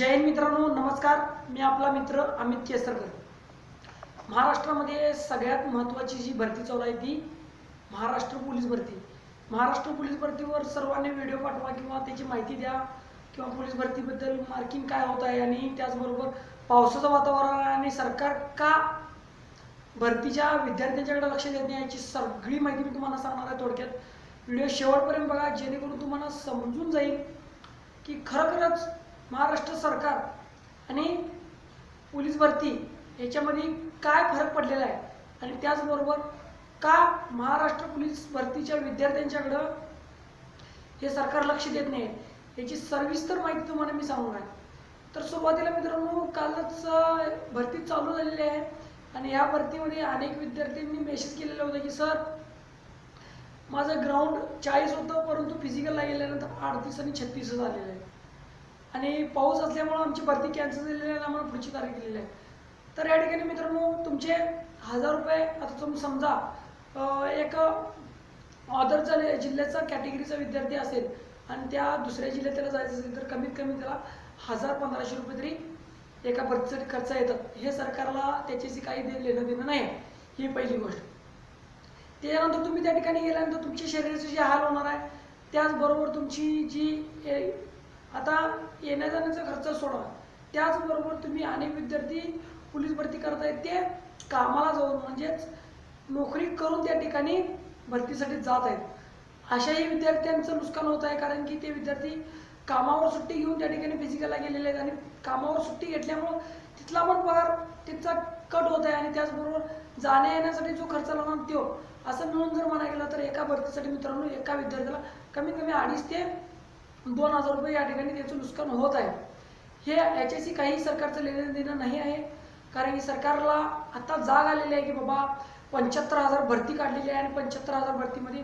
जय हिंद मित्रांनो नमस्कार. मी आपला मित्र अमित केसरकर. महाराष्ट्रामध्ये सगळ्यात महत्त्वाची जी भरती चालू आहे ती महाराष्ट्र पोलीस भरती. महाराष्ट्र पोलीस भरतीवर सर्वांनी व्हिडिओ पाठवा किंवा त्याची माहिती द्या किंवा पोलीस भरतीबद्दल मार्किंग काय होत आहे आणि त्याचबरोबर पावसाचं वातावरण आहे आणि सरकार का भरतीच्या विद्यार्थ्यांच्याकडे लक्ष देत नाही याची सगळी माहिती मी तुम्हाला सांगणार आहे थोडक्यात. व्हिडिओ शेवटपर्यंत बघा जेणेकरून तुम्हाला समजून जाईल की खरोखरच महाराष्ट्र सरकार आणि पोलीस भरती याच्यामध्ये काय फरक पडलेला आहे? आणि त्याचबरोबर का महाराष्ट्र पोलीस भरतीच्या विद्यार्थ्यांच्याकडं हे सरकार लक्ष देत नाही? याची सविस्तर माहिती तुम्हाला मी सांगणार आहे. तर सुरुवातीला मित्रांनो कालच भरती चालू झालेली आहे. आणि या भरतीमध्ये अनेक विद्यार्थ्यांनी मेसेज केलेला होता की सर माझं ग्राउंड चाळीस होतं परंतु फिजिकलला गेल्यानंतर अडतीस आणि छत्तीस झालेलं आहे. आणि पाऊस असल्यामुळं आमची भरती कॅन्सल झालेली आहे आम्हाला पुढची तारीख दिलेली आहे. तर या ठिकाणी मित्रांनो तुमचे हजार रुपये आता तुम्ही समजा एक ऑदरचा जिल्ह्याचा कॅटेगरीचा विद्यार्थी असेल आणि त्या दुसऱ्या जिल्ह्यात त्याला जायचं असेल तर कमीत कमी त्याला हजार पंधराशे रुपये तरी एका भरतीसाठी खर्च येतात हे सरकारला त्याच्याशी काही देणं देणं नाही ही पहिली गोष्ट. त्याच्यानंतर तुम्ही त्या ठिकाणी गेल्यानंतर तुमच्या शरीराचे जे हाल होणार आहे त्याचबरोबर तुमची जी ए- आता येण्या जाण्याचा खर्च सोडा त्याचबरोबर तुम्ही अनेक विद्यार्थी पोलीस भरती करतायत ते कामाला जाऊन म्हणजेच नोकरी करून त्या ठिकाणी भरतीसाठी जात आहेत अशाही विद्यार्थ्यांचं नुकसान होत आहे कारण की ते विद्यार्थी कामावर सुट्टी घेऊन त्या ठिकाणी फिजिकलला गेलेले आहेत आणि कामावर सुट्टी घेतल्यामुळं तिथला पण पगार तिथचा कट होत आहे आणि त्याचबरोबर जाण्या येण्यासाठी जो खर्च लागणार तो असं मिळून जर म्हणा गेला तर एका भरतीसाठी मित्रांनो एका विद्यार्थ्याला कमीत कमी अडीच ते दोन हजार रुपये या ठिकाणी त्याचं नुकसान होत आहे. हे याच्याशी काही सरकारचं लेणं देणं नाही आहे. कारण की सरकारला आता जाग आलेली आहे की बाबा पंच्याहत्तर हजार भरती काढलेली आहे आणि पंच्याहत्तर हजार भरतीमध्ये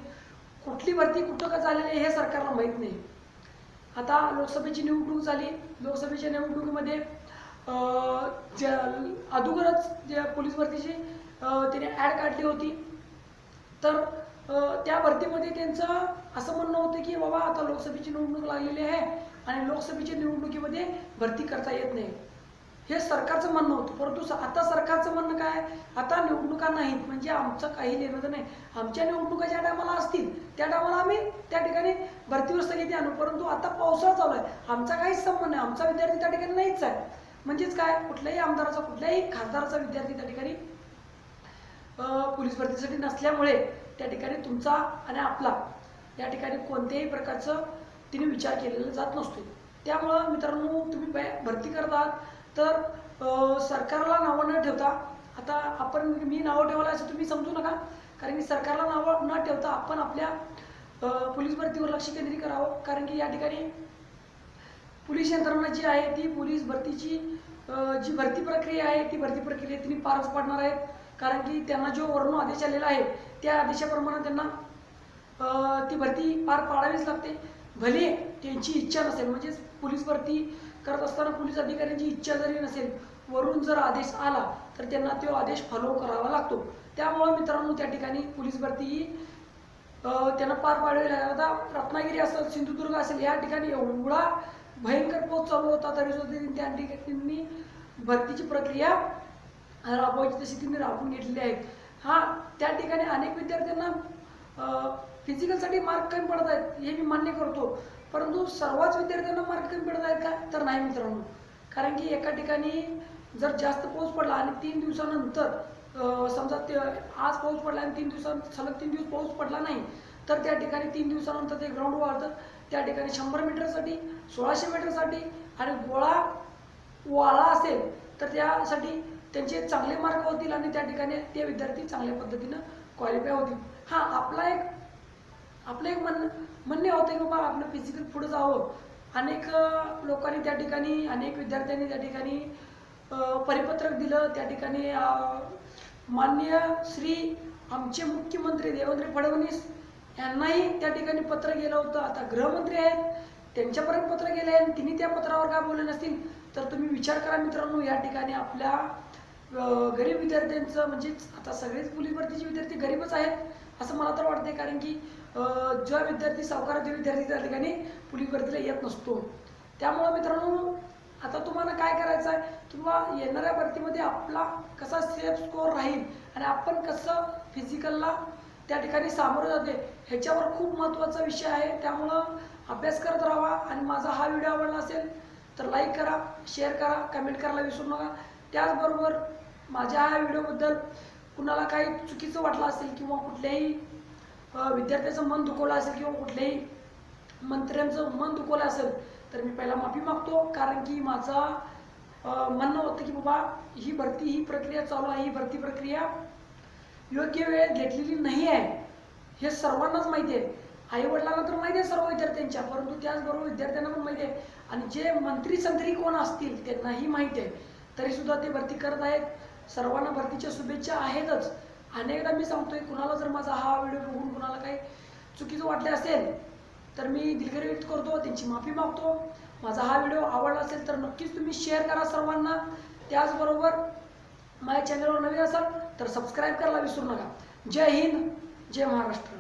कुठली भरती कुठं का झालेली आहे हे सरकारला माहीत नाही. आता लोकसभेची निवडणूक झाली. लोकसभेच्या निवडणुकीमध्ये ज्या अगोदरच ज्या पोलीस भरतीची त्याने ॲड काढली होती. तर त्या भरतीमध्ये त्यांचं असं म्हणणं होतं की बाबा आता लोकसभेची निवडणूक लागलेली आहे आणि लोकसभेच्या निवडणुकीमध्ये भरती करता येत नाही. हे सरकारचं म्हणणं होतं. परंतु आता सरकारचं म्हणणं काय आता निवडणुका नाहीत. म्हणजे आमचं काही लेणं नाही. आमच्या निवडणुका ज्या टायमाला असतील त्या टायमाला आम्ही त्या ठिकाणी भरतीवर स्थगिती आणू. परंतु आता पावसाळा चालू आहे. आमचा काहीच संबंध नाही. आमचा विद्यार्थी त्या ठिकाणी नाहीच आहे. म्हणजेच काय? कुठल्याही आमदाराचा कुठल्याही खासदाराचा विद्यार्थी त्या ठिकाणी पोलीस भरतीसाठी नसल्यामुळे त्या ठिकाणी तुमचा आणि आपला या ठिकाणी कोणत्याही प्रकारचं तिने विचार केलेला जात नसतो त्यामुळं मित्रांनो तुम्ही बॅ- भरती करतात. तर सरकारला नावं न ठेवता आता आपण मी नावं ठेवायला असं तुम्ही समजू नका. कारण की सरकारला नावं न ठेवता आपण आपल्या पोलीस भरतीवर लक्ष केंद्रित करावं. कारण की या ठिकाणी पोलीस यंत्रणा जी आहे ती पोलीस भरतीची जी भरती प्रक्रिया आहे ती भरती प्रक्रिया तिने पारच पाडणार आहेत. कारण की त्यांना जो वर्ण आदेश आलेला आहे त्या आदेशाप्रमाणे त्यांना ती भरती पार पाडावीच लागते. भले त्यांची इच्छा नसेल म्हणजेच पोलीस भरती करत असताना पोलीस अधिकाऱ्यांची इच्छा जरी नसेल वरून जर आदेश आला तर त्यांना तो आदेश फॉलो करावा लागतो. त्यामुळं मित्रांनो त्या ठिकाणी पोलीस भरती ही त्यांना पार पाडावी लागेल. आता रत्नागिरी असेल सिंधुदुर्ग असेल या ठिकाणी एवढा भयंकर पोच चालू होता तरी सुद्धा त्या ठिकाणी भरतीची प्रक्रिया राबवायची तशी त्यांनी राबवून घेतलेली आहेत. हा त्या ठिकाणी अनेक विद्यार्थ्यांना फिजिकलसाठी मार्क कमी पडत आहेत हे मी मान्य करतो. परंतु सर्वच विद्यार्थ्यांना मार्क कमी पडत आहेत का? तर नाही मित्रांनो. कारण की एका ठिकाणी जर जास्त पाऊस पडला आणि तीन दिवसानंतर समजा ते आज पाऊस पडला आणि तीन दिवसात सलग तीन दिवस पाऊस पडला नाही तर त्या ठिकाणी तीन दिवसानंतर ते ग्राउंड वाढतं. त्या ठिकाणी शंभर मीटरसाठी सोळाशे मीटरसाठी आणि गोळा वाळा असेल तर त्यासाठी त्यांचे चांगले मार्क होतील आणि त्या ठिकाणी ते विद्यार्थी चांगल्या पद्धतीनं क्वालिफाय होतील. हां आपला एक आपलं एक म्हण म्हणणे होतं की बाबा आपलं फिजिकल पुढे जावं. अनेक लोकांनी त्या ठिकाणी अनेक विद्यार्थ्यांनी त्या ठिकाणी परिपत्रक दिलं. त्या ठिकाणी मान्य श्री आमचे मुख्यमंत्री देवेंद्र फडणवीस यांनाही त्या ठिकाणी पत्र गेलं होतं. आता गृहमंत्री आहेत त्यांच्यापर्यंत पत्र गेले आहे आणि तिने त्या पत्रावर काय बोलले नसतील तर तुम्ही विचार करा मित्रांनो. या ठिकाणी आपल्या गरीब विद्यार्थ्यांचं म्हणजेच आता सगळेच पोलीस भरतीचे विद्यार्थी गरीबच आहेत असं मला तर वाटते कारण की ज्या जो विद्यार्थी सावकाराचे विद्यार्थी त्या ठिकाणी पोलीस भरतीला येत नसतो. त्यामुळं मित्रांनो आता तुम्हाला काय करायचं आहे? किंवा येणाऱ्या भरतीमध्ये आपला कसा सेफ स्कोअर राहील आणि आपण कसं फिजिकलला त्या ठिकाणी सामोरं जाते ह्याच्यावर खूप महत्त्वाचा विषय आहे. त्यामुळं अभ्यास करत राहा आणि माझा हा व्हिडिओ आवडला असेल तर लाईक करा शेअर करा कमेंट करायला विसरू नका. त्याचबरोबर माझ्या ह्या व्हिडिओबद्दल कुणाला काही चुकीचं वाटलं असेल किंवा कुठल्याही विद्यार्थ्याचं मन दुखवलं असेल किंवा कुठल्याही मंत्र्यांचं मन दुखवलं असेल तर मी पहिला माफी मागतो. कारण की माझा म्हणणं होतं की बाबा ही भरती ही प्रक्रिया चालू आहे ही भरती प्रक्रिया योग्य वेळेत घेतलेली नाही आहे. हे सर्वांनाच माहिती आहे. आई वडिलांना तर माहिती आहे सर्व विद्यार्थ्यांच्या परंतु त्याचबरोबर विद्यार्थ्यांना पण माहिती आहे. आणि जे मंत्री संत्री कोण असतील त्यांनाही माहिती आहे. तरी सुद्धा ते भरती करत आहेत. सर्वांना भरतीच्या शुभेच्छा आहेतच. अनेकदा मी सांगतोय कुणाला जर माझा हा व्हिडिओ बघून कुणाला काही चुकीचं वाटले असेल तर मी दिलगिरी व्यक्त करतो त्यांची माफी मागतो. माझा हा व्हिडिओ आवडला असेल तर नक्कीच तुम्ही शेअर करा सर्वांना. त्याचबरोबर माझ्या चॅनलवर नवीन असाल तर सबस्क्राईब करायला विसरू नका. जय हिंद जय महाराष्ट्र.